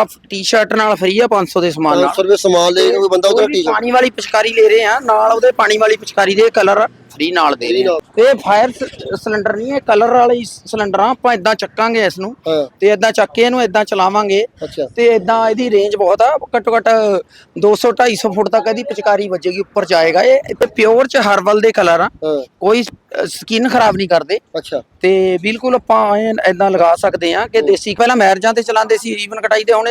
ਆ ਟੀ-ਸ਼ਰਟ ਨਾਲ ਫ੍ਰੀ ਆ 500 ਦੇ ਸਮਾਨ ਨਾਲ। 500 ਰੁਪਏ ਸਮਾਨ ਲੈ ਕੋਈ ਬੰਦਾ ਉਹਦਾ ਟੀ-ਸ਼ਰਟ ਪਾਣੀ ਵਾਲੀ ਪਿਚਕਾਰੀ ਲੈ ਰਹੇ ਆ ਨਾਲ ਉਹਦੇ ਪਾਣੀ ਵਾਲੀ ਪਿਚਕਾਰੀ ਦੇ ਕਲਰ ਫ੍ਰੀ ਨਾਲ ਦੇ ਰਹੇ ਆ। ਇਹ ਫਾਇਰ ਸਿਲੰਡਰ ਨਹੀਂ ਇਹ ਕਲਰ ਵਾਲੀ ਸਿਲੰਡਰ ਆ ਆਪਾਂ ਇਦਾਂ ਚੱਕਾਂਗੇ ਇਸ ਨੂੰ ਹਾਂ। ਤੇ ਇਦਾਂ ਚੱਕ ਕੇ ਇਹਨੂੰ ਇਦਾਂ ਚਲਾਵਾਂਗੇ। ਤੇ ਇਦਾਂ ਇਹਦੀ ਰੇਂਜ ਬਹੁਤ ਆ ਘੱਟੋ ਘੱਟ 200 250 ਫੁੱਟ ਤੱਕ ਇਹਦੀ ਪਿਚਕਾਰੀ ਵੱਜੇਗੀ ਉੱਪਰ ਜਾਏਗਾ। ਇਹ ਤੇ ਪਿਓਰ ਚ ਹਰਬਲ ਦੇ ਕਲਰ ਆ। ਹਾਂ। ਕੋਈ ਸਕਿਨ ਖਰਾਬ ਨਹੀਂ ਕਰਦੇ। ਅੱਛਾ। ਤੇ ਬਿਲਕੁਲ ਆਪਾਂ ਇਦਾਂ ਲਗਾ ਸਕਦੇ ਆ ਕਿ ਦੇਸੀ ਪਹਿਲਾਂ ਮੈਰਜਾਂ ਤੇ ਚਲਾਉਂਦੇ ਸੀ ਰੀਬਨ ਕਟਾਈ ਤੇ ਹੁਣ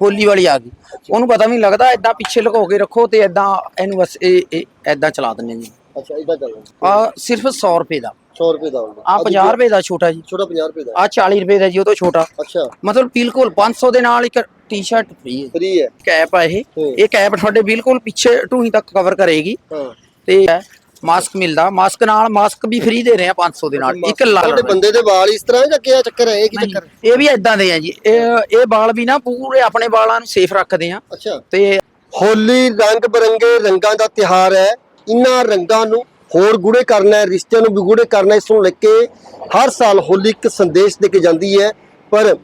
ਹੋਲੀ ਵਾਲੀ ਆ ਗਈ। ਉਹਨੂੰ ਪਤਾ ਵੀ ਨਹੀਂ ਲੱਗਦਾ ਇਦਾਂ ਪਿੱਛੇ ਲੁਕੋ ਕੇ ਰੱਖੋ ਤੇ ਇਦਾਂ ਇਹਨੂੰ ਬਸ ਇਹ ਇਦਾਂ ਚਲਾ ਦਿੰਦੇ ਜੀ। ਅੱਛਾ ਇਦਾਂ ਚੱਲ ਆ ਸਿਰਫ 100 ਰੁਪਏ ਦਾ। 100 ਰੁਪਏ ਦਾ ਹੁੰਦਾ ਆ 50 ਰੁਪਏ ਦਾ ਛੋਟਾ ਜੀ। ਛੋਟਾ 50 ਰੁਪਏ ਦਾ। ਆ 40 ਰੁਪਏ ਦਾ ਜੀ ਉਹ ਤੋਂ ਛੋਟਾ। ਅੱਛਾ। ਮਤਲਬ ਬਿਲਕੁਲ 500 ਦੇ ਨਾਲ ਇੱਕ ਟੀ-ਸ਼ਰਟ ਫ੍ਰੀ ਹੈ। ਫ੍ਰੀ ਹੈ। ਕੈਪ ਆ ਇਹ। ਇਹ ਕੈਪ ਤੁਹਾਡੇ ਬਿਲਕੁਲ ਪਿੱਛੇ ਢੂਹੀ ਤੱਕ ਕਵਰ ਕਰੇਗੀ। ਹਾਂ। ਤੇ ਮਾਸਕ ਮਿਲਦਾ। ਮਾਸਕ ਨਾਲ ਮਾਸਕ ਵੀ ਫ੍ਰੀ ਦੇ ਰਹੇ ਆ 500 ਦੇ ਨਾਲ। ਇੱਕ ਲਾਲ ਤੁਹਾਡੇ ਬੰਦੇ ਦੇ ਵਾਲ ਇਸ ਤਰ੍ਹਾਂ ਜਾਂ ਕਿਆ ਚੱਕਰ ਹੈ? ਇਹ ਕੀ ਚੱਕਰ? ਇਹ ਵੀ ਇਦਾਂ ਦੇ ਆ ਜੀ। ਇਹ ਇਹ ਵਾਲ ਵੀ ਨਾ ਪੂਰੇ ਆਪਣੇ ਵਾਲਾਂ ਨੂੰ ਸੇਫ ਰੱਖਦੇ ਆ। ਅੱਛਾ। ਤੇ ਹੋਲੀ ਰੰਗ ਬਰੰਗੇ ਰੰਗਾਂ ਦਾ ਤਿਹਾਰ ਹੈ। ਇਨ੍ਹਾਂ ਰੰਗਾਂ ਨੂੰ ਹੋਰ ਗੂੜੇ ਕਰਨਾ ਹੈ, ਰਿਸ਼ਤਿਆਂ ਨੂੰ ਵੀ ਗੂੜੇ ਕਰਨਾ ਇਸ ਨੂੰ ਲੈ ਕੇ ਹਰ ਸਾਲ ਹੋਲੀ ਇੱਕ ਸੰਦੇਸ਼ ਦੇ ਕੇ ਜਾਂਦੀ ਹੈ। ਪਰ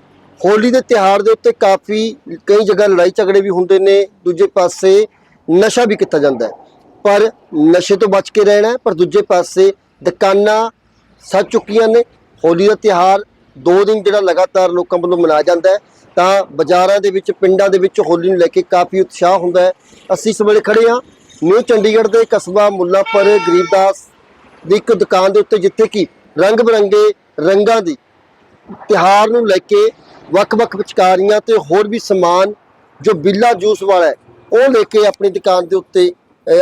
ਹੋਲੀ ਦੇ ਤਿਹਾਰ ਦੇ ਉੱਤੇ ਕਾਫੀ ਕਈ ਜਗ੍ਹਾ ਲੜਾਈ ਝਗੜੇ ਵੀ ਹੁੰਦੇ ਨੇ, ਦੂਜੇ ਪਾਸੇ ਨਸ਼ਾ ਵੀ ਕੀਤਾ ਜਾਂਦਾ ਹੈ। ਪਰ ਨਸ਼ੇ ਤੋਂ ਬਚ ਕੇ ਰਹਿਣਾ ਪਰ ਦੂਜੇ ਪਾਸੇ ਦੁਕਾਨਾਂ ਸੱਜ ਚੁੱਕੀਆਂ ਨੇ। ਹੋਲੀ ਦਾ ਤਿਹਾਰ ਦੋ ਦਿਨ ਜਿਹੜਾ ਲਗਾਤਾਰ ਲੋਕਾਂ ਵੱਲੋਂ ਮਨਾਇਆ ਜਾਂਦਾ ਹੈ, ਤਾਂ ਬਾਜ਼ਾਰਾਂ ਦੇ ਵਿੱਚ, ਪਿੰਡਾਂ ਦੇ ਵਿੱਚ ਹੋਲੀ ਨੂੰ ਲੈ ਕੇ ਕਾਫੀ ਉਤਸ਼ਾਹ ਹੁੰਦਾ ਹੈ। ਅਸੀਂ ਇਸ ਵੇਲੇ ਖੜੇ ਹਾਂ। ਨਿਊ ਚੰਡੀਗੜ੍ਹ ਦੇ ਕਸਬਾ ਮੁੱਲਾਪੁਰ ਗਰੀਬਦਾਸ ਦੀ ਇੱਕ ਦੁਕਾਨ ਦੇ ਉੱਤੇ ਜਿੱਥੇ ਕਿ ਰੰਗ ਬਰੰਗੇ ਰੰਗਾਂ ਦੀ ਤਿਹਾਰ ਨੂੰ ਲੈ ਕੇ ਵੱਖ-ਵੱਖ ਵਿਚਕਾਰੀਆਂ ਤੇ ਹੋਰ ਵੀ ਸਮਾਨ ਜੋ ਬਿੱਲਾ ਜੂਸ ਵਾਲਾ ਹੈ, ਉਹ ਲੈ ਕੇ ਆਪਣੀ ਦੁਕਾਨ ਦੇ ਉੱਤੇ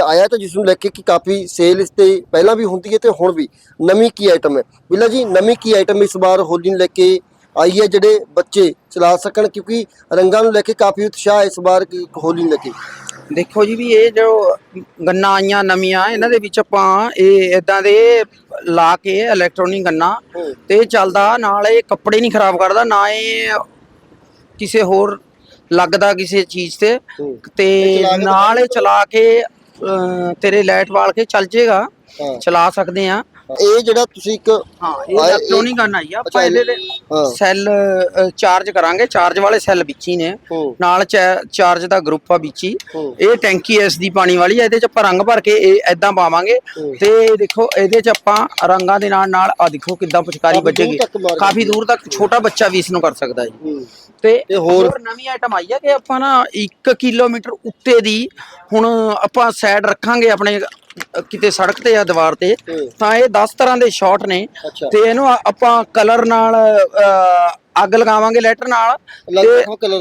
ਆਇਆ ਤਾਂ ਜਿਸ ਨੂੰ ਲੈ ਕੇ ਕਿ ਕਾਫੀ ਸੇਲ ਇਸ ਤੇ ਪਹਿਲਾਂ ਵੀ ਹੁੰਦੀ ਹੈ ਤੇ ਹੁਣ ਵੀ ਨਵੀਂ ਕੀ ਆਈਟਮ ਹੈ। ਬਿੱਲਾ ਜੀ, ਨਵੀਂ ਕੀ ਆਈਟਮ ਇਸ ਵਾਰ ਹੋਲੀ ਨੂੰ ਲੈ ਕੇ ਆਈ ਹੈ ਜਿਹੜੇ ਬੱਚੇ ਚਲਾ ਸਕਣ ਕਿਉਂਕਿ ਰੰਗਾਂ ਨੂੰ ਲੈ ਕੇ ਕਾਫੀ ਉਤਸ਼ਾਹ ਇਸ ਵਾਰ ਕਿ ਹੋਲੀ ਨੂੰ ਲੈ ਕੇ। ਦੇਖੋ ਜੀ ਵੀ ਇਹ ਜੋ ਗੰਨਾ ਆਈਆਂ ਨਵੀਆਂ ਇਹਨਾਂ ਦੇ ਵਿੱਚ ਆਪਾਂ ਇਹ ਇਦਾਂ ਦੇ ਲਾ ਕੇ ਇਲੈਕਟ੍ਰੋਨਿਕ ਗੰਨਾ। ਤੇ ਚੱਲਦਾ ਨਾਲ ਇਹ ਕੱਪੜੇ ਨਹੀਂ ਖਰਾਬ ਕਰਦਾ ਨਾ ਇਹ ਕਿਸੇ ਹੋਰ ਲੱਗਦਾ ਕਿਸੇ ਚੀਜ਼ ਤੇ। ਤੇ ਨਾਲ ਇਹ ਚਲਾ ਕੇ ਤੇਰੇ ਲਾਈਟ ਵਾਲ ਕੇ ਚੱਲ ਜੇਗਾ। ਚਲਾ ਸਕਦੇ ਆ ਇਹ ਜਿਹੜਾ ਤੁਸੀਂ ਇੱਕ ਹਾਂ ਇਹ ਇਹ- ਇਲੈਕਟ੍ਰੋਨਿਕ ਗੰਨਾ ਹੀ ਆ ਆਪਾਂ ਅੱਛਾ, ਇਹਦੇ ਹਾਂ। ਸੈੱਲ ਚਾਰਜ ਕਰਾਂਗੇ ਚਾਰਜ ਵਾਲੇ ਸੈੱਲ ਵਿੱਚ ਹੀ ਨੇ। ਹੂੰ। ਨਾਲ ਚਾਰਜ ਦਾ ਗਰੁੱਪ ਆ ਵਿੱਚ ਹੀ। ਹੂੰ। ਇਹ ਟੈਂਕੀ ਐਸ ਦੀ ਪਾਣੀ ਵਾਲੀ ਹੈ ਇਹਦੇ ਚ ਆਪਾਂ ਰੰਗ ਭਰ ਕੇ ਇਹ ਐਦਾਂ ਪਾਵਾਂਗੇ। ਹੂੰ। ਤੇ ਦੇਖੋ ਇਹਦੇ ਚ ਆਪਾਂ ਰੰਗਾਂ ਦੇ ਨਾਲ ਨਾਲ ਆ ਦੇਖੋ ਕਿੱਦਾਂ ਪੁਚਕਾਰੀ ਕਾਫੀ ਦੂਰ ਵੱਜੇਗੀ। ਤੱਕ ਮਾਰ ਕਾਫੀ ਦੂਰ ਤੱਕ ਛੋਟਾ ਬੱਚਾ ਵੀ ਇਸ ਨੂੰ ਕਰ ਸਕਦਾ ਹੈ ਹੂੰ। ਤੇ ਹੋਰ? ਨਵੀਂ ਆਈਟਮ ਆਈ ਹੈ ਕਿ ਆਪਾਂ ਨਾ 1 ਕਿਲੋਮੀਟਰ ਉੱਤੇ ਦੀ ਹੁਣ ਆਪਾਂ ਸਾਈਡ ਰੱਖਾਂਗੇ ਆਪਣੇ ਕਿਤੇ ਸੜਕ ਤੇ ਜਾਂ ਦੀਵਾਰ ਤੇ। ਤਾਂ ਇਹ 10 ਤਰ੍ਹਾਂ ਦੇ ਸ਼ਾਟ ਨੇ ਤੇ ਇਹਨੂੰ ਆ- ਆਪਾਂ ਕਲਰ ਨਾਲ ਅੱਗ ਲਗਾਵਾਂਗੇ ਲੈਟਰ ਨਾਲ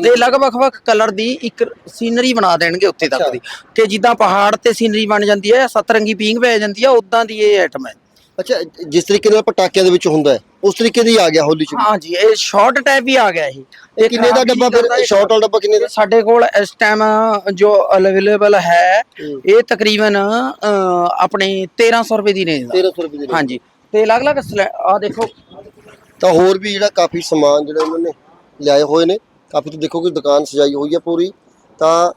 ਤੇ ਲਗਭਗ ਕਲਰ ਦੀ ਇੱਕ ਸੀਨਰੀ ਬਣਾ ਦੇਣਗੇ ਉੱਤੇ ਤੱਕ। ਦੀ ਕਿ ਜਿੱਦਾਂ ਪਹਾੜ ਤੇ ਸੀਨਰੀ ਬਣ ਜਾਂਦੀ ਹੈ ਸਤਰੰਗੀ ਪੀਂਗ ਪੈ ਜਾਂਦੀ ਹੈ ਉਦਾਂ ਦੀ ਇਹ ਆਈਟਮ ਹੈ ਅੱਛਾ ਜਿਸ ਤਰੀਕੇ ਨਾਲ ਪਟਾਕਿਆਂ ਦੇ ਵਿੱਚ ਹੁੰਦਾ ਹੈ ਉਸ ਤਰੀਕੇ ਦੀ ਆ ਗਿਆ ਹੋਲੀ ਚ? ਵੀ। ਹਾਂ ਜੀ ਇਹ ਸ਼ਾਰਟ ਟਾਈਪ ਵੀ ਆ ਗਿਆ ਇਹ। ਇਹ ਕਿੰਨੇ ਦਾ ਖਰਾਬ ਡੱਬਾ ਨਹੀਂ ਫਿਰ? ਸ਼ਾਰਟ ਵਾਲਾ ਡੱਬਾ ਕਿੰਨੇ ਦਾ? ਸਾਡੇ ਕੋਲ ਇਸ ਟਾਈਮ ਜੋ ਅਵੇਲੇਬਲ ਹੈ ਹੂੰ। ਇਹ ਤਕਰੀਬਨ ਅ, ਆਪਣੇ 1300 ਰੁਪਏ ਦੀ ਰੇਂਜ ਦਾ। 1300 ਰੁਪਏ ਦੇ ਹਾਂਜੀ। ਤੇ ਅਲੱਗ-ਅਲੱਗ ਆ ਦੇਖੋ। ਤਾਂ ਹੋਰ ਵੀ ਜਿਹੜਾ ਕਾਫੀ ਸਮਾਨ ਜਿਹੜਾ ਇਹਨਾਂ ਨੇ ਲਿਆਏ ਹੋਏ ਨੇ ਕਾਫੀ ਤੁਸੀਂ ਦੇਖੋ ਕਿ ਦੁਕਾਨ ਸਜਾਈ ਹੋਈ ਹੈ ਪੂਰੀ। ਤਾਂ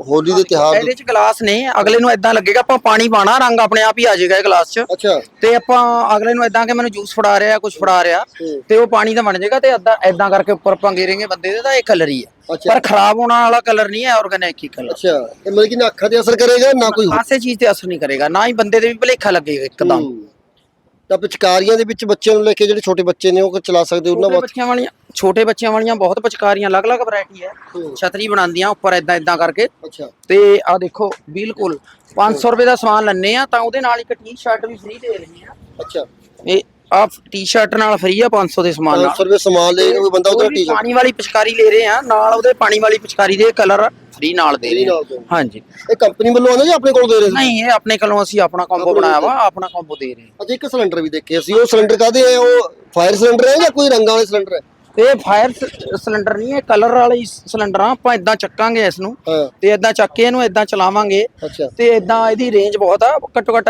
ਹੋਲੀ ਦੇ ਤਿਹਾਰ ਇਹਦੇ ਚ ਗਲਾਸ ਨੇ ਅਗਲੇ ਨੂੰ ਇਦਾਂ ਲੱਗੇਗਾ ਆਪਾਂ ਪਾਣੀ ਪਾਣਾ ਰੰਗ ਆਪਣੇ ਆਪ ਹੀ ਆ ਜਾਏਗਾ ਇਹ ਗਲਾਸ 'ਚ ਅੱਛਾ ਤੇ ਆਪਾਂ ਅਗਲੇ ਨੂੰ ਇਦਾਂ ਕਿ ਮੈਨੂੰ ਜੂਸ ਫੜਾ ਰਿਹਾ ਕੁਝ ਫੜਾ ਰਿਹਾ। ਤੇ ਉਹ ਪਾਣੀ ਦਾ ਬਣ ਜਾਏਗਾ ਤੇ ਇਦਾਂ ਇਦਾਂ ਕਰਕੇ ਉੱਪਰ ਆਪਾਂ ਗੇਰੇਂਗੇ ਬੰਦੇ ਦੇ ਤਾਂ ਇਹ ਕਲਰ ਹੀ ਹੈ ਪਰ ਖਰਾਬ ਹੋਣ ਵਾਲਾ ਕਲਰ ਨਹੀਂ ਹੈ ਆਰਗੈਨਿਕ ਹੀ ਕਲਰ ਅੱਛਾ ਇਹ ਮਤਲਬ ਕਿ ਨਾ ਅੱਖਾਂ ਤੇ ਅਸਰ ਕਰੇਗਾ ਨਾ ਕੋਈ ਹੋਰ। ਖਾਸੇ ਚੀਜ਼ ਤੇ ਅਸਰ ਨਹੀਂ ਕਰੇਗਾ ਨਾ ਹੀ ਬੰਦੇ ਦੇ ਵੀ ਭਲੇਖਾ ਲੱਗੇਗਾ ਇੱਕਦਮ। ਤਾਂ ਪਿਚਕਾਰੀਆਂ ਦੇ ਵਿੱਚ ਬੱਚਿਆਂ ਨੂੰ ਲੈ ਕੇ ਜਿਹੜੇ ਛੋਟੇ ਬੱਚੇ ਨੇ ਉਹ ਚਲਾ ਸਕਦੇ ਉਹਨਾਂ ਛੋਟੇ ਵਾਸਤੇ? ਬੱਚਿਆਂ ਵਾਲੀਆਂ ਛੋਟੇ ਬੱਚਿਆਂ ਵਾਲੀਆਂ ਬਹੁਤ ਪਚਕਾਰੀਆਂ ਅਲੱਗ-ਅਲੱਗ ਵੈਰਾਈਟੀ ਹੈ। ਹੂੰ। ਛਤਰੀ ਬਣਾਉਂਦੀਆਂ ਉੱਪਰ ਇਦਾਂ ਇਦਾਂ ਕਰਕੇ। ਅੱਛਾ। ਤੇ ਆ ਦੇਖੋ ਬਿਲਕੁਲ 500 ਰੁਪਏ ਦਾ ਸਮਾਨ ਲੈਣੇ ਆ ਤਾਂ ਉਹਦੇ ਨਾਲ ਇੱਕ ਟੀ-ਸ਼ਰਟ ਵੀ ਫ੍ਰੀ ਦੇ ਰਹੇ ਆ ਅੱਛਾ। ਇਹ ਆ ਟੀ-ਸ਼ਰਟ ਨਾਲ ਫ੍ਰੀ ਆ 500 ਦੇ ਸਮਾਨ ਨਾਲ। 500 ਰੁਪਏ ਸਮਾਨ ਲੈ ਕੋਈ ਬੰਦਾ ਉਹਦਾ ਕੋਈ ਵੀ ਟੀ-ਸ਼ਰਟ ਪਾਣੀ ਵਾਲੀ ਪਿਚਕਾਰੀ ਲੈ ਰਹੇ ਆ ਨਾਲ ਉਹਦੇ ਪਾਣੀ ਵਾਲੀ ਪਿਚਕਾਰੀ ਦੇ ਕਲਰ ਫ੍ਰੀ ਨਾਲ ਦੇ ਰਹੇ ਆ ਦੇ। ਹਾਂਜੀ। ਇਹ ਕੰਪਨੀ ਵੱਲੋਂ ਆਉਂਦਾ ਜਾਂ ਆਪਣੇ ਕੋਲ ਦੇ ਰਹੇ ਸੀ ਨਹੀਂ ਇਹ ਆਪਣੇ ਕੋਲੋਂ ਅਸੀਂ ਆਪਣਾ ਕੰਬੋ ਬਣਾਇਆ ਵਾ ਆਪਣਾ ਕੰਬੋ ਦੇ ਰਹੇ ਹਾਂ। ਅੱਛਾ ਇੱਕ ਸਿਲੰਡਰ ਵੀ ਦੇਖੇ ਅਸੀਂ ਉਹ ਸਿਲੰਡਰ ਕਾਦੇ ਹੈ ਉਹ ਫਾਇਰ ਸਿਲੰਡਰ ਹੈ ਜਾਂ ਕੋਈ ਰੰਗਾਂ ਵਾਲੇ ਸਿਲੰਡਰ ਹੈ ਇਹ ਫਾਇਰ ਸਿਲੰਡਰ ਨਹੀਂ ਇਹ ਕਲਰ ਵਾਲੀ ਸਿਲੰਡਰ ਆ ਆਪਾਂ ਇਦਾਂ ਚੱਕਾਂਗੇ ਇਸ ਨੂੰ ਤੇ ਇਦਾਂ ਚੱਕ ਕੇ ਇਹਨੂੰ ਇਦਾਂ ਚਲਾਵਾਂਗੇ। ਤੇ ਇਦਾਂ ਇਹਦੀ ਰੇਂਜ ਬਹੁਤ ਆ ਘੱਟੋ ਘੱਟ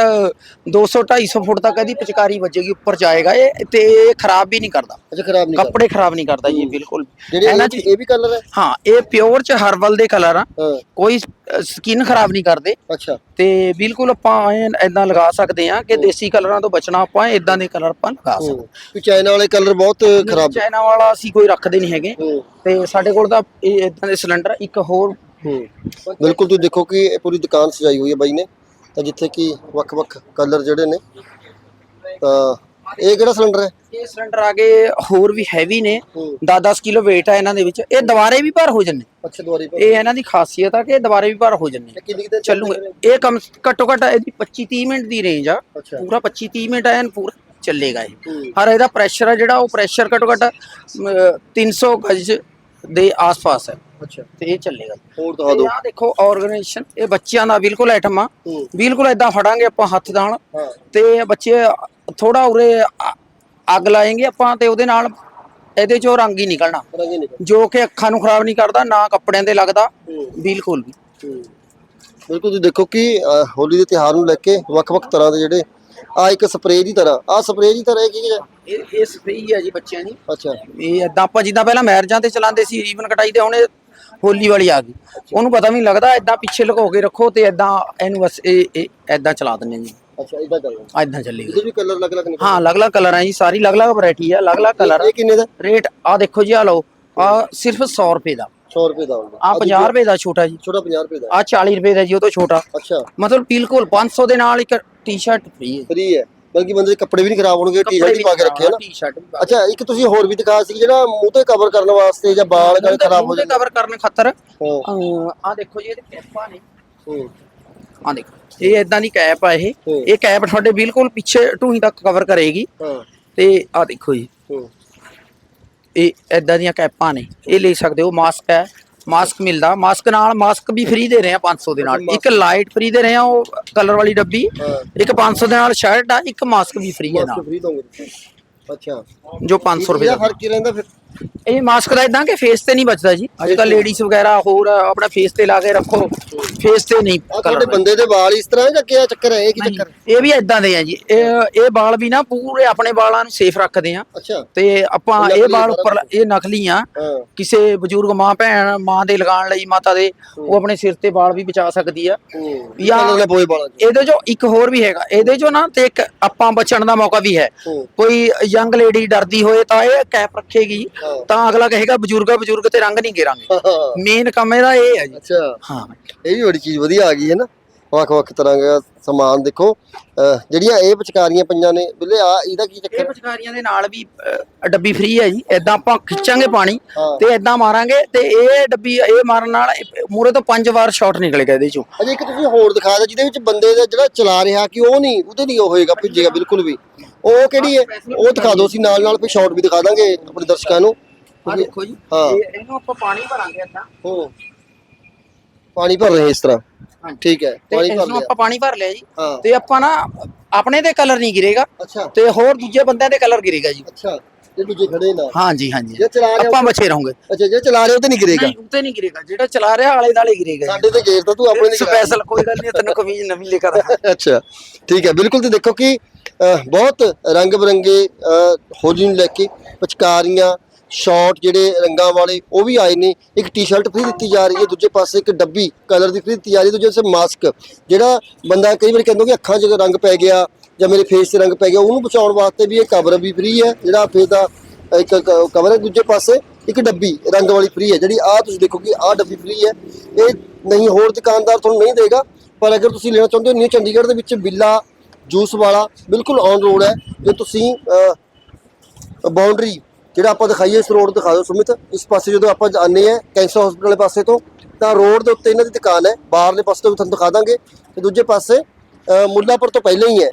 200 250 ਫੁੱਟ ਤੱਕ ਇਹਦੀ ਪਿਚਕਾਰੀ ਵੱਜੇਗੀ ਉੱਪਰ ਜਾਏਗਾ ਇਹ ਤੇ ਇਹ ਖਰਾਬ ਵੀ ਨਹੀਂ ਕਰਦਾ। ਅੱਛਾ ਖਰਾਬ ਨਹੀਂ ਕਰਦਾ। ਕੱਪੜੇ ਖਰਾਬ ਨਹੀਂ ਕਰਦਾ ਜੀ ਬਿਲਕੁਲ। ਇਹਨਾਂ ਇਹ ਵੀ- ਇਹ ਵੀ ਕਲਰ ਹੈ? ਹਾਂ ਇਹ ਪਿਓਰ ਚ ਹਰਬਲ ਦੇ ਕਲਰ ਆ। ਕੋਈ ਸਕਿਨ ਖਰਾਬ ਨਹੀਂ ਕਰਦੇ। ਅੱਛਾ। ਤੇ ਬਿਲਕੁਲ ਆਪਾਂ ਐਦਾਂ ਲਗਾ ਸਕਦੇ ਆ ਕਿ ਦੇਸੀ ਕਲਰਾਂ ਤੋਂ ਬਚਣਾ ਆਪਾਂ ਇਦਾਂ ਦੇ ਕਲਰ ਆਪਾਂ ਲਗਾ ਸਕਦੇ ਚਾਈਨਾ ਵਾਲੇ ਕਲਰ ਬਹੁਤ ਖਰਾਬ। ਚਾਈਨਾ ਵਾਲਾ ਅਸੀਂ ਕੋਈ ਰੱਖਦੇ ਨਹੀਂ ਹੈਗੇ। ਤੇ ਸਾਡੇ ਕੋਲ ਤਾਂ ਇਹ ਇਦਾਂ ਦੇ ਸਿਲੰਡਰ ਇੱਕ ਹੋਰ ਬਿਲਕੁਲ ਤੁਸੀਂ ਦੇਖੋ ਕਿ ਇਹ ਪੂਰੀ ਦੁਕਾਨ ਸਜਾਈ ਹੋਈ ਹੈ ਬਾਈ ਨੇ। ਤਾਂ ਜਿੱਥੇ ਕਿ ਵੱਖ-ਵੱਖ ਕਲਰ ਜਿਹੜੇ ਨੇ ਤਾਂ ਇਹ ਕਿਹੜਾ ਸਿਲੰਡਰ ਹੈ? ਇਹ ਸਿਲੰਡਰ ਆ ਗਏ ਹੋਰ ਵੀ ਹੈਵੀ ਨੇ। ਹੂੰ। 10-10 ਕਿਲੋ weight ਹੈ ਇਹਨਾਂ ਦੇ ਵਿੱਚ। ਇਹ ਦੁਬਾਰੇ ਵੀ ਭਰ ਹੋ ਜੰਨੇ ਅੱਛਾ ਇਹ ਇਹਨਾਂ ਦੀ ਖਾਸੀਅਤ ਆ ਕਿ ਇਹ ਦੁਬਾਰੇ ਵੀ ਭਰ ਹੋ ਜੰਨੇ ਚੱਲੂਗੇ ਇਹ ਕਮ ਘੱਟੋ ਘੱਟ ਇਹਦੀ 25-30 ਮਿੰਟ ਦੀ ਰੇਂਜ ਆ। ਪੂਰਾ 25-30 ਮਿੰਟ ਐਨ ਪੂਰਾ ਚੱਲੇਗਾ ਇਹ। ਹਰ ਇਹਦਾ ਪ੍ਰੈਸ਼ਰ ਹੈ ਜਿਹੜਾ ਉਹ ਪ੍ਰੈਸ਼ਰ ਘੱਟੋ ਘੱਟ ਅਮ, 300 ਗਜ ਦੇ ਆਸ-ਪਾਸ ਹੈ। ਅੱਛਾ। ਤੇ ਇਹ ਚੱਲੇਗਾ। ਹੋਰ ਦਿਖਾ ਦਿਓ। ਆ ਦੇਖੋ ਆਰਗੇਨਾਈਜੇਸ਼ਨ ਇਹ ਬੱਚਿਆਂ ਦਾ ਬਿਲਕੁਲ ਆਈਟਮ ਆ। ਬਿਲਕੁਲ ਇਦਾਂ ਫੜਾਂਗੇ ਆਪਾਂ ਹੱਥ ਨਾਲ। ਤੇ ਬੱਚੇ ਥੋੜਾ ਉਰੇ ਅ- ਅੱਗ ਲਾਏਂਗੇ ਆਪਾਂ ਤੇ ਉਹਦੇ ਨਾਲ ਇਹਦੇ ਚੋਂ ਰੰਗ ਹੀ ਨਿਕਲਣਾ। ਰੰਗੀ ਨਿਕਲ ਜੋ ਕਿ ਅੱਖਾਂ ਨੂੰ ਖਰਾਬ ਨਹੀਂ ਕਰਦਾ ਨਾ ਕੱਪੜਿਆਂ ਤੇ ਲੱਗਦਾ ਬਿਲਕੁਲ ਵੀ। ਬਿਲਕੁਲ ਤੁਸੀਂ ਦੇਖੋ ਕਿ ਅ, ਹੋਲੀ ਦੇ ਤਿਉਹਾਰ ਨੂੰ ਲੈ ਕੇ ਵੱਖ-ਵੱਖ ਤਰ੍ਹਾਂ ਦੇ ਜਿਹੜੇ ਆ ਇੱਕ ਸਪਰੇਅ ਦੀ ਤਰ੍ਹਾਂ ਆ ਸਪਰੇਅ ਦੀ ਤਰ੍ਹਾਂ ਇਹ ਕੀ ਹੈ? ਇਹ ਇਹ ਸਪਰੇਅ ਹੈ ਜੀ ਬੱਚਿਆਂ ਦੀ। ਅੱਛਾ। ਇਹ ਏਦਾਂ ਆਪਾਂ ਜਿੱਦਾਂ ਪਹਿਲਾਂ ਮੈਰਜਾਂ ਤੇ ਚਲਾਉਂਦੇ ਸੀ ਰੀਬਨ ਕਟਾਈ ਤੇ ਹੁਣ ਇਹ ਹੋਲੀ ਵਾਲੀ ਆ ਗਈ। ਉਹਨੂੰ ਪਤਾ ਵੀ ਨਹੀਂ ਲੱਗਦਾ ਏਦਾਂ ਪਿੱਛੇ ਲੁਕੋ ਕੇ ਰੱਖੋ ਤੇ ਏਦਾਂ ਇਹਨੂੰ ਬਸ ਇਹ ਇਹ ਏਦਾਂ ਚਲਾ ਦਿੰਦੇ ਜੀ। ਅੱਛਾ ਇਦਾਂ ਚੱਲਦਾ ਆ ਏਦਾਂ ਚੱਲੇਗਾ ਇਹਦੇ ਵੀ ਕਲਰ ਅਲੱਗ-ਅਲੱਗ ਨਿਕਲ ਹਾਂ ਅਲੱਗ-ਅਲੱਗ ਕਲਰ ਆ ਜੀ ਸਾਰੀ ਅਲੱਗ-ਅਲੱਗ ਵੈਰਾਈਟੀ ਆ ਅਲੱਗ-ਅਲੱਗ ਕਲਰ ਇਹ ਕਿੰਨੇ ਦਾ? ਰੇਟ ਆ ਦੇਖੋ ਜੀ ਆ ਲਓ ਆ ਸਿਰਫ 100 ਰੁਪਏ ਦਾ। 100 ਰੁਪਏ ਦਾ ਹੁੰਦਾ। ਆ 50 ਰੁਪਏ ਦਾ ਛੋਟਾ ਜੀ। ਛੋਟਾ 50 ਰੁਪਏ ਦਾ। ਆ 40 ਰੁਪਏ ਦਾ ਜੀ ਉਹ ਤੋਂ ਛੋਟਾ। ਅੱਛਾ। ਮਤਲਬ ਬਿਲਕੁਲ 500 ਦੇ ਨਾਲ ਇੱਕ ਟੀ-ਸ਼ਰਟ ਫ੍ਰੀ ਹੈ। ਫ੍ਰੀ ਹੈ। ਬਲਕਿ ਬੰਦੇ ਦੇ ਕੱਪੜੇ ਵੀ ਨਹੀਂ ਖਰਾਬ ਹੋਣਗੇ ਟੀ-ਸ਼ਰਟ ਵੀ ਪਾ ਕੇ ਰੱਖੇ ਨਾ ਟੀ-ਸ਼ਰਟ ਵੀ ਅੱਛਾ ਇੱਕ ਤੁਸੀਂ ਹੋਰ ਵੀ ਦਿਖਾ ਸੀ ਜਿਹੜਾ ਮੂੰਹ ਤੇ ਕਵਰ ਕਰਨ ਵਾਸਤੇ ਜਾਂ ਬਾਲ ਗਲ ਖਰਾਬ ਹੋ ਜਾਂਦੇ ਕਵਰ ਕਰਨ ਖਾਤਰ। ਹਾਂ। ਆ ਦੇਖੋ ਜੀ ਇਹਦੇ ਕੈਪਾਂ ਨੇ। ਹੂੰ। ਆ ਦੇਖੋ। ਇਹ ਇਦਾਂ ਦੀ ਕੈਪ ਆ ਇਹ। ਇਹ ਕੈਪ ਤੁਹਾਡੇ ਬਿਲਕੁਲ ਪਿੱਛੇ ਢੂਹੀ ਤੱਕ ਕਵਰ ਕਰੇਗੀ। ਹਾਂ। ਤੇ ਆ ਦੇਖੋ ਜੀ। ਇਹ ਇਦਾਂ ਦੀਆਂ ਕੈਪਾਂ ਨੇ। ਇਹ ਲੈ ਸਕਦੇ ਹੋ ਮਾਸਕ ਹੈ। ਮਾਸਕ ਮਿਲਦਾ। ਮਾਸਕ ਨਾਲ ਮਾਸਕ ਵੀ ਫ੍ਰੀ ਦੇ ਰਹੇ ਆ 500 ਦੇ ਨਾਲ। ਇੱਕ ਲਾਈਟ ਫ੍ਰੀ ਦੇ ਰਹੇ ਆ ਉਹ ਕਲਰ ਵਾਲੀ ਡੱਬੀ। ਇੱਕ 500 ਦੇ ਨਾਲ ਸ਼ਰਟ ਆ ਇੱਕ ਮਾਸਕ ਵੀ ਫ੍ਰੀ ਹੈ ਮਾਸਕ ਨਾਲ। ਅੱਛਾ। ਜੋ 500 ਰੁਪਏ ਇਹਦਾ ਦਾ। ਫ਼ਰਕ ਕੀ ਰਹਿੰਦਾ ਫਿਰ? ਇਹ ਮਾਸਕ ਦਾ ਇਦਾਂ ਕਿ ਫੇਸ ਤੇ ਨਹੀਂ ਬਚਦਾ ਜੀ। ਅੱਜ ਕੱਲ ਲੇਡੀਜ਼ ਵਗੈਰਾ ਹੋਰ ਆਪਣਾ ਫੇਸ ਤੇ ਲਾ ਕੇ ਰੱਖੋ। ਫੇਸ ਤੇ ਨਹੀਂ ਆ ਕਲਰ ਤੁਹਾਡੇ ਬੰਦੇ ਦੇ ਵਾਲ ਇਸ ਤਰ੍ਹਾਂ ਜਾਂ ਕੀ ਚੱਕਰ ਹੈ? ਇਹ ਕੀ ਚੱਕਰ ਇਹ ਵੀ ਇਦਾਂ ਦੇ ਆ ਜੀ। ਇਹ ਇਹ ਵਾਲ ਵੀ ਨਾ ਪੂਰੇ ਆਪਣੇ ਵਾਲਾਂ ਨੂੰ ਸੇਫ ਰੱਖਦੇ ਆ। ਅੱਛਾ। ਤੇ ਆਪਾਂ ਇਹ ਵਾਲ ਆ ਉੱਪਰ ਇਹ ਨਕਲੀ ਆ। ਹਾਂ। ਕਿਸੇ ਬਜ਼ੁਰਗ ਮਾਂ ਭੈਣ ਮਾਂ ਦੇ ਲਗਾਉਣ ਲਈ ਮਾਤਾ ਦੇ ਉਹ ਆਪਣੇ ਸਿਰ ਤੇ ਵਾਲ ਵੀ ਬਚਾ ਸਕਦੀ ਆ। ਚ। ਇਹਦੇ ਚੋਂ ਇੱਕ ਹੋਰ ਵੀ ਹੈਗਾ। ਇਹਦੇ ਚੋਂ ਨਾ ਤੇ ਇੱਕ ਆਪਾਂ ਬਚਣ ਦਾ ਮੌਕਾ ਵੀ ਹੈ। ਹੂੰ। ਕੋਈ ਯੰਗ ਲੇਡੀ ਡਰਦੀ ਹੋਏ ਤਾਂ ਇਹ ਕੈਪ ਰੱਖੇਗੀ। ਤਾਂ ਅਗਲਾ ਕਹੇਗਾ ਬਜ਼ੁਰਗ ਬਜ਼ੁਰਗ ਤੇ ਰੰਗ ਨਹੀਂ ਗੇਰਾਂਗੇ। ਮੇਨ ਕੰਮ ਇਹਦਾ ਇਹ ਹੈ ਜੀ। ਅੱਛਾ। ਹਾਂ। ਇਹ ਵੀ ਬੜੀ ਚੀਜ਼ ਵਧੀਆ ਆ ਗਈ ਹੈ ਨਾ। ਵੱਖ ਵੱਖ ਤਰ੍ਹਾਂ ਦਾ ਸਮਾਨ ਦੇਖੋ। ਜਿਹੜੀਆਂ ਇਹ ਪਚਕਾਰੀਆਂ ਪਈਆਂ ਨੇ ਬਿੱਲੇ ਆ ਇਹਦਾ ਕੀ ਇਹ ਚੱਕਰ? ਹੈ? ਪਚਕਾਰੀਆਂ ਦੇ ਨਾਲ ਵੀ ਡੱਬੀ ਫ੍ਰੀ ਹੈ ਜੀ। ਐਦਾਂ ਆਪਾਂ ਖਿੱਚਾਂਗੇ ਪਾਣੀ ਤੇ ਐਦਾਂ ਮਾਰਾਂਗੇ ਤੇ ਇਹ ਡੱਬੀ ਇਹ ਮਾਰਨ ਨਾਲ ਮੂਰੇ ਤੋਂ ਪੰਜ ਵਾਰ ਸ਼ਾਟ ਨਿਕਲੇਗਾ ਇਹਦੇ ਚੋਂ। ਅਜੇ ਇੱਕ ਤੁਸੀਂ ਹੋਰ ਦਿਖਾ ਦਿਓ ਜਿਹਦੇ ਵਿੱਚ ਬੰਦੇ ਦਾ ਜਿਹੜਾ ਚਲਾ ਰਿਹਾ ਕਿ ਉਹ ਨਹੀਂ ਉਹਦੇ ਨਹੀਂ ਉਹ ਹੋਏਗਾ ਭਿੱਜੇਗਾ ਬਿਲਕੁਲ ਵੀ। ਉਹ ਕਿਹੜੀ ਹੈ? ਉਹ ਦਿਖਾ ਦਿਓ ਅਸੀਂ ਨਾਲ ਨਾਲ ਫਿਰ ਸ਼ਾਟ ਵੀ ਦਿਖਾ ਦਾਂਗੇ ਆਪਣੇ ਦਰਸ਼ਕਾਂ ਨੂੰ। ਆ ਦੇਖੋ ਜੀ ਹਾਂ। ਇਹ- ਇਹਨੂੰ ਆਪਾਂ ਪਾਣੀ ਭਰਾਂਗੇ ਐਦਾਂ ਹੂੰ। ਪਾਣੀ ਭਰ ਰਹੇ ਇਸ ਤਰ੍ਹਾਂ। ਹਾਂਜੀ। ਠੀਕ ਹੈ ਤੇ ਪਾਣੀ ਭਰ ਲਿਆ। ਆਪਾਂ ਪਾਣੀ ਭਰ ਲਿਆ ਜੀ। ਹਾਂ। ਤੇ ਆਪਾਂ ਨਾ ਆਪਣੇ ਤੇ ਕਲਰ ਨਹੀਂ ਗਿਰੇਗਾ। ਅੱਛਾ। ਤੇ ਹੋਰ ਦੂਜੇ ਬੰਦਿਆਂ ਦੇ ਕਲਰ ਗਿਰੇਗਾ ਜੀ। ਅੱਛਾ ਇਹ ਦੂਜੇ ਖੜੇ ਨਾ। ਹਾਂਜੀ ਹਾਂਜੀ। ਜੇ ਚਲਾ ਰਿਹਾ ਆਪਾਂ ਬਚੇ ਰਹੋਗੇ। ਅੱਛਾ ਜੇ ਚਲਾ ਰਿਹਾ ਉਹ ਤੇ ਨਹੀਂ ਗਿਰੇਗਾ। ਨਹੀਂ ਉੱਤੇ ਨਹੀਂ ਗਿਰੇਗਾ। ਜਿਹੜਾ ਚਲਾ ਰਿਹਾ ਆਲੇ ਦਾਲੇ ਗਿਰੇਗਾ ਸਾਡੇ ਤੇ ਗੇਰ ਤਾਂ ਤੂੰ ਆਪਣੇ ਨਹੀਂ। ਸਪੈਸ਼ਲ ਕੋਈ ਗੱਲ ਨਹੀਂ ਤੈਨੂੰ ਕਮੀਜ਼ ਨਵੀਂ ਲੈ ਕੇ ਅੱਛਾ ਠੀਕ ਹੈ ਬਿਲਕੁਲ ਤੇ ਦੇਖੋ ਕਿ ਬਹੁਤ ਰੰਗ ਬਰੰਗੇ ਹੋਲੀ ਨੂੰ ਲੈ ਕੇ ਪਚਕਾਰੀਆਂ ਸ਼ਾਰਟ ਜਿਹੜੇ ਰੰਗਾਂ ਵਾਲੇ, ਉਹ ਵੀ ਆਏ ਨੇ। ਇੱਕ ਟੀ-ਸ਼ਰਟ ਫ੍ਰੀ ਦਿੱਤੀ ਜਾ ਰਹੀ ਹੈ, ਦੂਜੇ ਪਾਸੇ ਇੱਕ ਡੱਬੀ ਕਲਰ ਦੀ ਫ੍ਰੀ ਦਿੱਤੀ ਜਾ ਰਹੀ ਹੈ, ਦੂਜੇ ਪਾਸੇ ਮਾਸਕ ਜਿਹੜਾ ਬੰਦਾ ਕਈ ਵਾਰ ਕਹਿੰਦਾ ਕਿ ਅੱਖਾਂ 'ਚ ਰੰਗ ਪੈ ਗਿਆ ਜਾਂ ਮੇਰੇ ਫੇਸ 'ਤੇ ਰੰਗ ਪੈ ਗਿਆ, ਉਹਨੂੰ ਬਚਾਉਣ ਵਾਸਤੇ ਵੀ ਇਹ ਕਵਰ ਵੀ ਫ੍ਰੀ ਹੈ। ਜਿਹੜਾ ਫੇਸ ਦਾ ਇੱਕ ਕਵਰ ਹੈ, ਦੂਜੇ ਪਾਸੇ ਇੱਕ ਡੱਬੀ ਰੰਗ ਵਾਲੀ ਫ੍ਰੀ ਹੈ। ਜਿਹੜੀ ਆ ਤੁਸੀਂ ਦੇਖੋ ਕਿ ਆ ਡੱਬੀ ਫ੍ਰੀ ਹੈ। ਇਹ ਨਹੀਂ, ਹੋਰ ਦੁਕਾਨਦਾਰ ਤੁਹਾਨੂੰ ਨਹੀਂ ਦੇਗਾ, ਪਰ ਅਗਰ ਤੁਸੀਂ ਲੈਣਾ ਚਾਹੁੰਦੇ ਹੋ, ਨਿਊ ਚੰਡੀਗੜ੍ਹ ਦੇ ਵਿੱਚ ਬਿੱਲਾ ਜੂਸ ਵਾਲਾ ਬਿਲਕੁਲ ਔਨ ਰੋਡ ਹੈ। ਜੇ ਤੁਸੀਂ ਬਾਉਂਡਰੀ ਜਿਹੜਾ ਆਪਾਂ ਦਿਖਾਈਏ ਇਸ ਰੋਡ ਦਿਖਾ ਦਿਓ ਸੁਮਿਤ। ਇਸ ਪਾਸੇ ਜਦੋਂ ਆਪਾਂ ਆਨੇ ਆ ਕੈਂਸਰ ਹਸਪੀਟਲ ਵਾਲੇ ਪਾਸੇ ਤੋਂ, ਤਾਂ ਰੋਡ ਦੇ ਉੱਤੇ ਇਹਨਾਂ ਦੀ ਦੁਕਾਨ ਹੈ। ਬਾਹਰਲੇ ਪਾਸੇ ਤੋਂ ਵੀ ਤੁਹਾਨੂੰ ਦਿਖਾ ਦਾਂਗੇ। ਤੇ ਦੂਜੇ ਪਾਸੇ ਮੁੱਲਾਪੁਰ ਤੋਂ ਪਹਿਲਾਂ ਹੀ ਹੈ।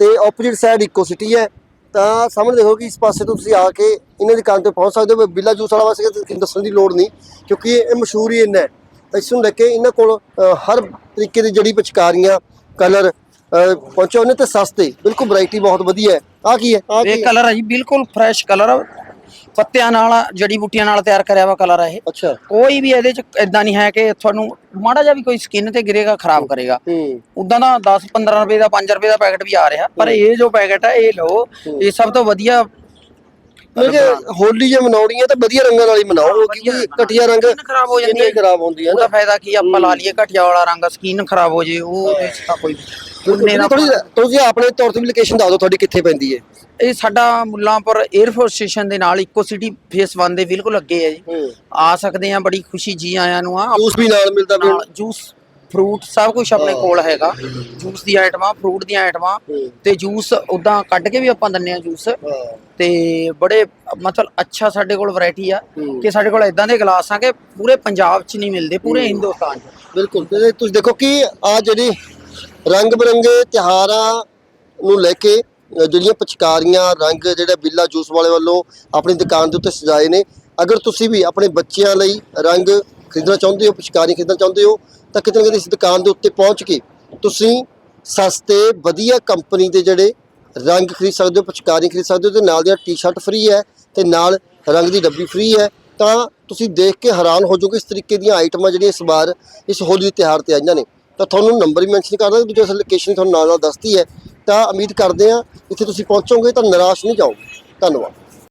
ਤੇ ਆਪੋਜ਼ਿਟ ਸਾਈਡ ਇਕੋ ਸਿਟੀ ਹੈ। ਤਾਂ ਸਾਹਮਣੇ ਦੇਖੋ ਕਿ ਇਸ ਪਾਸੇ ਤੋਂ ਤੁਸੀਂ ਆ ਕੇ ਇਹਨਾਂ ਦੀ ਦੁਕਾਨ ਤੇ ਪਹੁੰਚ ਸਕਦੇ ਹੋ। ਬਿੱਲਾ ਜੂਸ ਵਾਲਾ ਵਾਸਤੇ ਦੱਸਣ ਦੀ ਲੋੜ ਨਹੀਂ, ਕਿਉਂਕਿ ਇਹ ਮਸ਼ਹੂਰ ਹੀ ਇੰਨਾ ਹੈ। ਇਸ ਨੂੰ ਲੈ ਕੇ ਇਹਨਾਂ ਕੋਲ ਹਰ ਤਰੀਕੇ ਦੀ ਜੜੀ ਪਚਕਾਰੀਆਂ ਕਲਰ ਪਹੁੰਚੇ ਉਹਨੇ ਤੇ ਸਸਤੇ ਬਿਲਕੁਲ ਵੈਰਾਈਟੀ ਬਹੁਤ ਵਧੀਆ ਹੈ। ਆ ਕੀ ਹੈ? ਆ ਕੀ ਇਹ ਹੈ? ਕਲਰ ਹੈ ਜੀ ਬਿਲਕੁਲ ਫਰੈਸ਼ ਕਲਰ ਪੱਤਿਆਂ ਨਾਲ ਜੜੀ ਬੂਟੀਆਂ ਨਾਲ ਤਿਆਰ ਕਰਿਆ ਵਾ ਕਲਰ ਹੈ ਇਹ। ਅੱਛਾ। ਕੋਈ ਵੀ ਇਹਦੇ ਚ ਇਦਾਂ ਨਹੀਂ ਹੈ ਕਿ ਤੁਹਾਨੂੰ ਮਾੜਾ ਜਿਹਾ ਵੀ ਕੋਈ ਸਕਿਨ ਤੇ ਗਿਰੇਗਾ ਖਰਾਬ ਕਰੇਗਾ। ਹੂੰ। ਉਦਾਂ ਦਾ 10 15 ਰੁਪਏ ਦਾ 5 ਰੁਪਏ ਦਾ ਪੈਕਟ ਵੀ ਆ ਰਿਹਾ ਪਰ ਇਹ ਜੋ ਪੈਕਟ ਹੈ ਇਹ ਲਓ ਇਹ ਸਭ ਤੋਂ ਵਧੀਆ ਮੈਂ ਕਿਹਾ ਹੋਲੀ ਜੇ ਮਨਾਉਣੀ ਹੈ ਤਾਂ ਵਧੀਆ ਰੰਗਾਂ ਨਾਲ ਹੀ ਮਨਾਓ ਕਿਉਂਕਿ ਘਟੀਆ ਰੰਗ ਖਰਾਬ ਹੋ ਜਾਂਦੀ ਹੈ। ਖਰਾਬ ਹੁੰਦੀ ਹੈ ਉਹਦਾ ਫਾਇਦਾ ਕੀ ਆਪਾਂ ਲਾ ਲਈਏ ਘਟਿਆ ਵਾਲਾ ਰੰਗ ਸਕਿਨ ਖਰਾਬ ਹੋ ਜੇ ਉਹ ਤਾਂ ਕੋਈ ਤੁਸੀਂ ਆਪਣੇ ਤੌਰ ਤੇ ਵੀ ਲੋਕੇਸ਼ਨ ਦੱਸ ਦਿਓ ਤੁਹਾਡੀ ਕਿੱਥੇ ਪੈਂਦੀ ਹੈ। ਇਹ ਸਾਡਾ ਮੁੱਲਾਂਪੁਰ 에ਅਰਫੋਰਸ ਸਟੇਸ਼ਨ ਦੇ ਨਾਲ ਇੱਕੋ ਸਿਟੀ ਫੇਸ 1 ਦੇ ਬਿਲਕੁਲ ਅੱਗੇ ਹੈ ਜੀ। ਆ ਸਕਦੇ ਆ ਬੜੀ ਖੁਸ਼ੀ ਜੀ ਆਇਆਂ ਨੂੰ ਆ। ਜੂਸ ਵੀ ਨਾਲ ਮਿਲਦਾ ਜੂਸ ਫਰੂਟ ਸਭ ਕੁਝ ਆਪਣੇ ਕੋਲ ਹੈਗਾ। ਜੂਸ ਦੀ ਆਈਟਮਾਂ ਫਰੂਟ ਦੀਆਂ ਆਈਟਮਾਂ। ਤੇ ਜੂਸ ਉਦਾਂ ਕੱਢ ਕੇ ਵੀ ਆਪਾਂ ਦਿੰਨੇ ਆ ਜੂਸ। ਤੇ ਬੜੇ ਮਤਲਬ ਅੱਛਾ ਸਾਡੇ ਕੋਲ ਵੈਰਾਈਟੀ ਆ। ਕਿ ਸਾਡੇ ਕੋਲ ਇਦਾਂ ਦੇ ਗਲਾਸ ਆ ਕਿ ਪੂਰੇ ਪੰਜਾਬ 'ਚ ਨਹੀਂ ਮਿਲਦੇ ਪੂਰੇ ਹਿੰਦੁਸਤਾਨ 'ਚ। ਬਿਲਕੁਲ। ਤੇ ਤੁਸੀਂ ਦੇਖੋ ਕਿ ਆ ਜਿਹੜੀ ਰੰਗ ਬਰੰਗੇ ਤਿਹਾਰਾਂ ਨੂੰ ਲੈ ਕੇ ਜਿਹੜੀਆਂ ਪਿਚਕਾਰੀਆਂ ਰੰਗ ਜਿਹੜੇ ਬਿੱਲਾ ਜੂਸ ਵਾਲੇ ਵੱਲੋਂ ਆਪਣੀ ਦੁਕਾਨ ਦੇ ਉੱਤੇ ਸਜਾਏ ਨੇ। ਅਗਰ ਤੁਸੀਂ ਵੀ ਆਪਣੇ ਬੱਚਿਆਂ ਲਈ ਰੰਗ ਖਰੀਦਣਾ ਚਾਹੁੰਦੇ ਹੋ ਪਿਚਕਾਰੀ ਖਰੀਦਣਾ ਚਾਹੁੰਦੇ ਹੋ ਤਾਂ ਕਿਤੇ ਨਾ ਕਿਤੇ ਇਸ ਦੁਕਾਨ ਦੇ ਉੱਤੇ ਪਹੁੰਚ ਕੇ ਤੁਸੀਂ ਸਸਤੇ, ਵਧੀਆ ਕੰਪਨੀ ਦੇ ਜਿਹੜੇ ਰੰਗ ਖਰੀਦ ਸਕਦੇ ਹੋ, ਪਿਚਕਾਰੀ ਖਰੀਦ ਸਕਦੇ ਹੋ ਤੇ ਨਾਲ ਦੀਆਂ ਟੀ-ਸ਼ਰਟ ਫ੍ਰੀ ਹੈ ਤੇ ਨਾਲ ਰੰਗ ਦੀ ਡੱਬੀ ਫ੍ਰੀ ਹੈ, ਤਾਂ ਤੁਸੀਂ ਦੇਖ ਕੇ ਹੈਰਾਨ ਹੋ ਜਾਓਗੇ ਇਸ ਤਰੀਕੇ ਦੀਆਂ ਆਈਟਮਾਂ ਜਿਹੜੀਆਂ ਇਸ ਵਾਰ ਇਸ ਹੋਲੀ ਦੇ ਤਿਉਹਾਰ ਤੇ ਆਈਆਂ ਨੇ। ਤਾਂ ਤੁਹਾਨੂੰ ਨੰਬਰ ਵੀ ਮੈਂਸ਼ਨ ਕਰਦਾ, ਦੂਜੇ ਅਸਲ ਲੋਕੇਸ਼ਨ ਤੁਹਾਨੂੰ ਨਾਲ ਨਾਲ ਦੱਸਦੀ ਹੈ। ਤਾਂ ਉਮੀਦ ਕਰਦੇ ਹਾਂ ਇੱਥੇ ਤੁਸੀਂ ਪਹੁੰਚੋਗੇ ਤਾਂ ਨਿਰਾਸ਼ ਨਹੀਂ ਜਾਓਗੇ। ਧੰਨਵਾਦ।